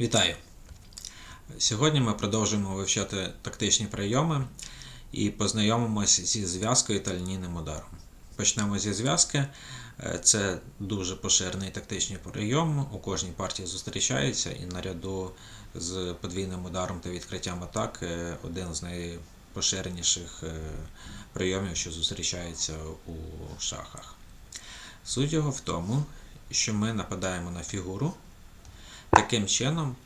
Вітаю! Сьогодні ми продовжуємо вивчати тактичні прийоми і познайомимося зі зв'язкою та лінійним ударом. Почнемо зі зв'язки. Е, Це дуже поширений тактичний прийом. У кожній партії зустрічається і наряду з подвійним ударом та відкриттям атак е, один з найпоширеніших е, прийомів, що зустрічається у шахах. Суть його в тому, що ми нападаємо на фігуру таким чином,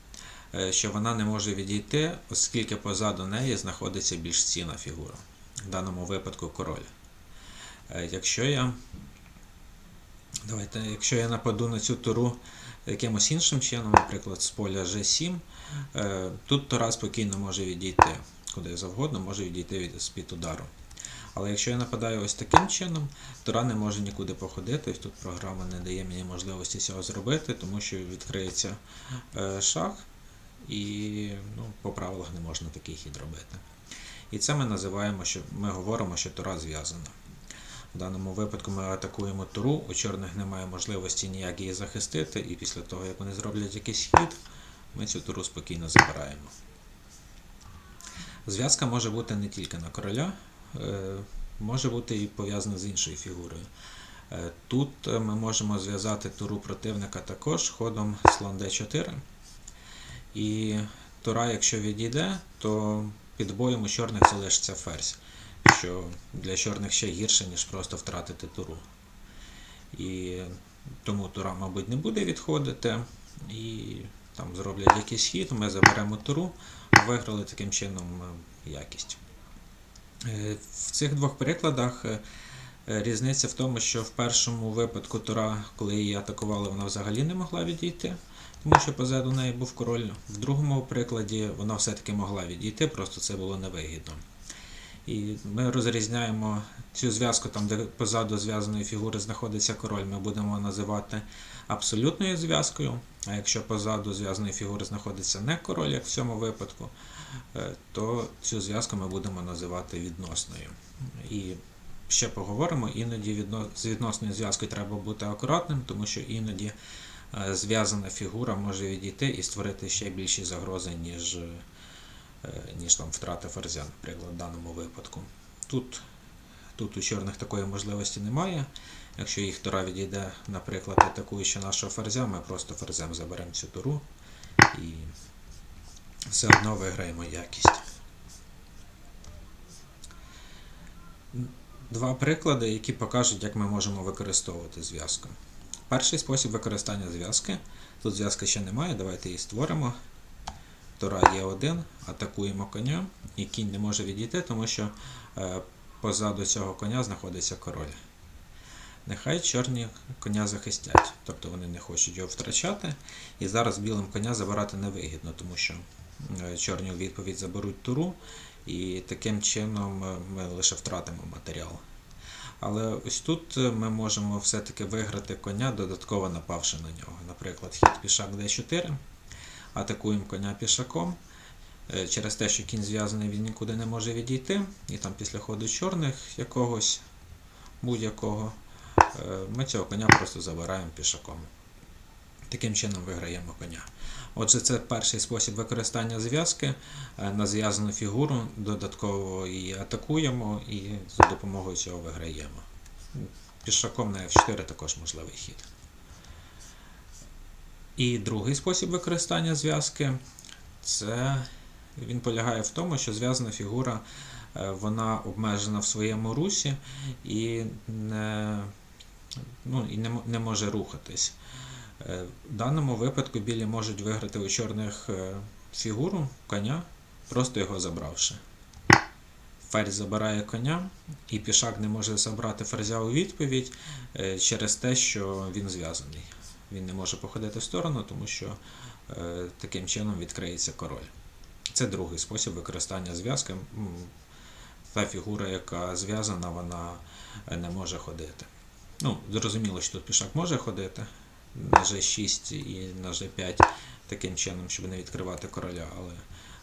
е, що вона не може відійти, оскільки позаду неї знаходиться більш цінна фігура. В даному випадку король. Е, Якщо я, давайте, якщо я нападу на цю туру якимось іншим чином, наприклад, з поля G7, е, тут тура спокійно може відійти куди завгодно, може відійти від з-під удару. Але якщо я нападаю ось таким чином, Тура не може нікуди походити. Ось тут програма не дає мені можливості цього зробити, тому що відкриється е, шах, і ну, по правилах не можна такий хід робити. І це ми називаємо, що ми говоримо, що тура зв'язана. В даному випадку ми атакуємо туру, у чорних немає можливості ніяк її захистити, і після того, як вони зроблять якийсь хід, ми цю туру спокійно забираємо. Зв'язка може бути не тільки на короля, може бути і пов'язана з іншою фігурою. Е, Тут е, ми можемо зв'язати туру противника також ходом слон d4. І тура, якщо відійде, то під боєм у чорних залишиться ферзь, що для чорних ще гірше, ніж просто втратити туру. І тому тура, мабуть, не буде відходити. І там зроблять якийсь хід, ми заберемо туру, виграли таким чином е, якість. Е, В цих двох прикладах е, е, різниця в тому, що в першому випадку Тора, коли її атакували, вона взагалі не могла відійти, тому що позаду неї був король. В другому прикладі вона все-таки могла відійти, просто це було невигідно. І ми розрізняємо цю зв'язку, там, де позаду зв'язаної фігури знаходиться король, ми будемо називати абсолютною зв'язкою. А якщо позаду зв'язаної фігури знаходиться не король, як в цьому випадку, е, то цю зв'язку ми будемо називати відносною. І ще поговоримо, іноді з відносною зв'язкою треба бути акуратним, тому що іноді е, зв'язана фігура може відійти і створити ще більші загрози, ніж, е, ніж там втрата ферзя, наприклад, в даному випадку. Тут, тут у чорних такої можливості немає. Якщо їх тура відійде, наприклад, атакуючи нашого ферзя, ми просто ферзем заберемо цю туру і все одно виграємо якість. Два приклади, які покажуть, як ми можемо використовувати зв'язку. Перший спосіб використання зв'язки. Тут зв'язки ще немає, давайте її створимо. Тура є 1 атакуємо коня, і кінь не може відійти, тому що е, позаду цього коня знаходиться король. Нехай чорні коня захистять, тобто вони не хочуть його втрачати. І зараз білим коня забирати невигідно, тому що е, чорні у відповідь заберуть туру, і таким чином е, ми лише втратимо матеріал. Але ось тут ми можемо все-таки виграти коня, додатково напавши на нього. Наприклад, хід пішак d4, атакуємо коня пішаком. Е, Через те, що кінь зв'язаний, він нікуди не може відійти, і там після ходу чорних якогось будь-якого. Е, Ми цього коня просто забираємо пішаком. Таким чином виграємо коня. Отже, це перший спосіб використання зв'язки. Е, На зв'язану фігуру додатково її атакуємо і за допомогою цього виграємо. Пішаком на F4 також можливий хід. І другий спосіб використання зв'язки це він полягає в тому, що зв'язана фігура е, вона обмежена в своєму русі і не ну, і не, не може рухатись. Е, В даному випадку білі можуть виграти у чорних е, фігуру коня, просто його забравши. Ферзь забирає коня, і пішак не може забрати ферзя у відповідь через те, що він зв'язаний. Він не може походити в сторону, тому що е, таким чином відкриється король. Це другий спосіб використання зв'язки. Та фігура, яка зв'язана, вона е, не може ходити. Ну, зрозуміло, що тут пішак може ходити на G6 і на G5 таким чином, щоб не відкривати короля, але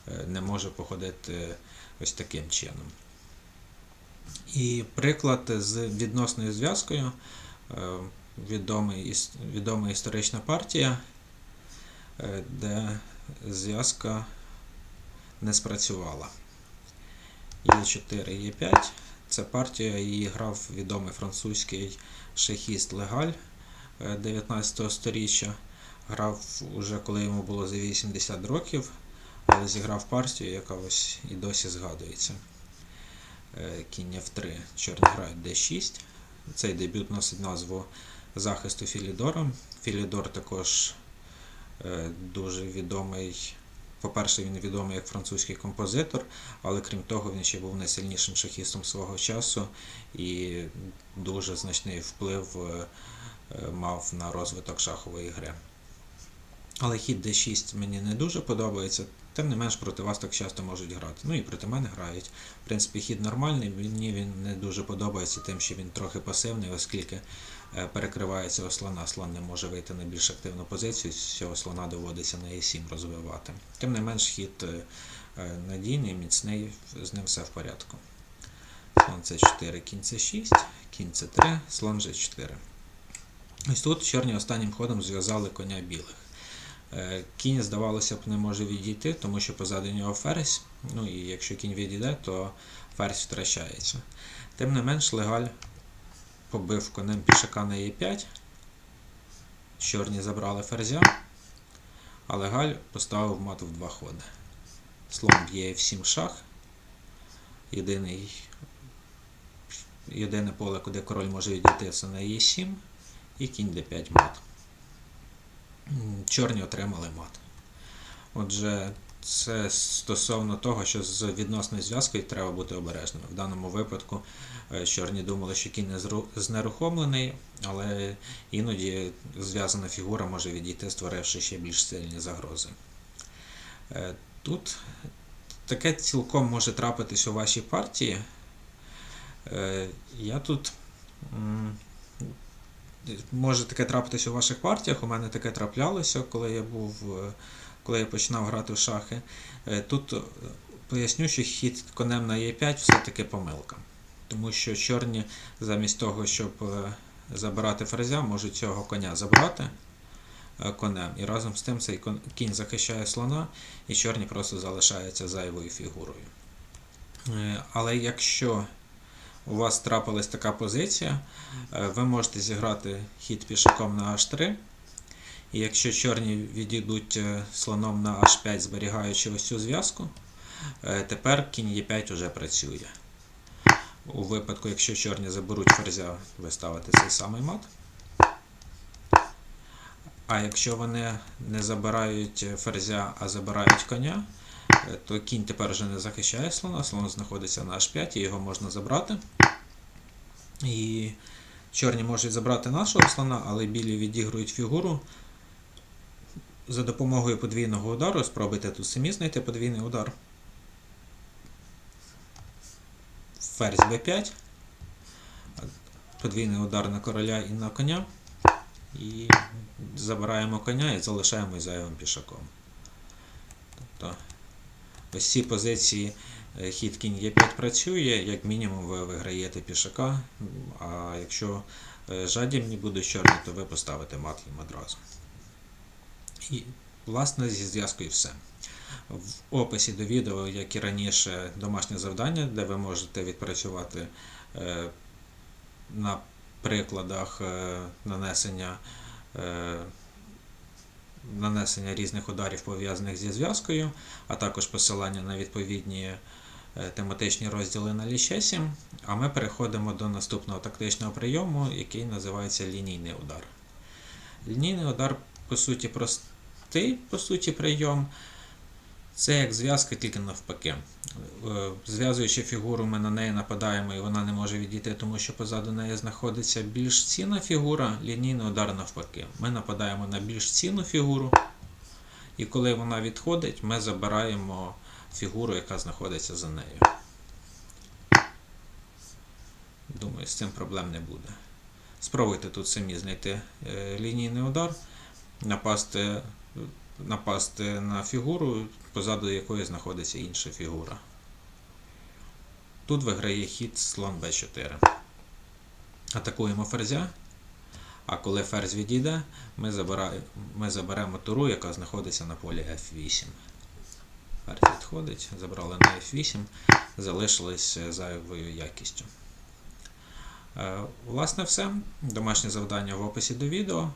е, не може походити ось таким чином. І приклад з відносною зв'язкою. Е, Відомий, відома історична партія, е, де зв'язка не спрацювала. Е4, Е5. Це партія, її грав відомий французький шахіст Легаль е, 19 століття. Грав уже коли йому було за 80 років, але зіграв партію, яка ось і досі згадується. Е, Кінь F3, чорні грають D6. Цей дебют носить назву захисту Філідором. Філідор також е, дуже відомий. По-перше, він відомий як французький композитор, але крім того, він ще був найсильнішим шахістом свого часу і дуже значний вплив е, мав на розвиток шахової гри. Але хід D6 мені не дуже подобається, тим не менш проти вас так часто можуть грати. Ну і проти мене грають. В принципі, хід нормальний, мені він не дуже подобається тим, що він трохи пасивний, оскільки е, перекривається слона, слон не може вийти на більш активну позицію, з цього слона доводиться на e7 розвивати. Тим не менш, хід е, е, надійний, міцний, з ним все в порядку. Слон c4, кінь c6, кінь c3, слон g4. Ось тут чорні останнім ходом зв'язали коня білих. Е, Кінь, здавалося б, не може відійти, тому що позаду нього ферзь. Ну і якщо кінь відійде, то ферзь втрачається. Тим не менш, легаль побив конем пішака на e5. Чорні забрали ферзя, а легаль поставив мат в два ходи. Слон б'є f7 шах. Єдиний, єдине поле, куди король може відійти, це на e7 і кінь d5 мат. Чорні отримали мат. Отже, це стосовно того, що з відносною зв'язкою треба бути обережними. В даному випадку е, чорні думали, що кінь не знерухомлений, але іноді зв'язана фігура може відійти, створивши ще більш сильні загрози. Е, Тут таке цілком може трапитись у вашій партії. Е, Я тут. Може таке трапитись у ваших партіях. У мене таке траплялося, коли я був, е, коли я починав грати в шахи. Е, Тут е, поясню, що хід конем на Е5 все-таки помилка. Тому що чорні замість того, щоб забирати ферзя, можуть цього коня забрати конем. І разом з тим цей кінь захищає слона, і чорні просто залишаються зайвою фігурою. Але якщо у вас трапилась така позиція, е, ви можете зіграти хід пішаком на h3. І якщо чорні відійдуть е, слоном на h5, зберігаючи ось цю зв'язку, е, тепер кінь e5 уже працює. У випадку, якщо чорні заберуть ферзя, ви ставите цей самий мат. А якщо вони не забирають ферзя, а забирають коня, то кінь тепер вже не захищає слона, слон знаходиться на h5 і його можна забрати. І чорні можуть забрати нашого слона, але білі відігрують фігуру. За допомогою подвійного удару спробуйте тут самі знайти подвійний удар. Ферзь b5. Подвійний удар на короля і на коня. І забираємо коня і залишаємо зайвим пішаком. Тобто ось ці позиції е, хід кінь Е5 працює, як мінімум ви виграєте пішака, а якщо е, жадібні будуть чорні, то ви поставите мат їм одразу. І, власне, зі зв'язкою все. В описі до відео, як і раніше, домашнє завдання, де ви можете відпрацювати е, на прикладах нанесення, нанесення різних ударів пов'язаних зі зв'язкою, а також посилання на відповідні е, тематичні розділи на лічесі. А ми переходимо до наступного тактичного прийому, який називається лінійний удар. Лінійний удар, по суті, простий по суті, прийом. Це як зв'язка, тільки навпаки. Е, Зв'язуючи фігуру, ми на неї нападаємо і вона не може відійти, тому що позаду неї знаходиться більш цінна фігура, лінійний удар навпаки. Ми нападаємо на більш цінну фігуру, і коли вона відходить, ми забираємо фігуру, яка знаходиться за нею. Думаю, з цим проблем не буде. Спробуйте тут самі знайти е, лінійний удар, напасти напасти на фігуру, позаду якої знаходиться інша фігура. Тут виграє хід слон b4. Атакуємо ферзя, А коли ферзь відійде, ми, забираємо, ми заберемо туру, яка знаходиться на полі F8. Ферзь відходить, забрали на F8, залишились зайвою якістю. Е, Власне, все. Домашнє завдання в описі до відео.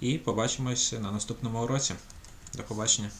І побачимось на наступному уроці. До побачення.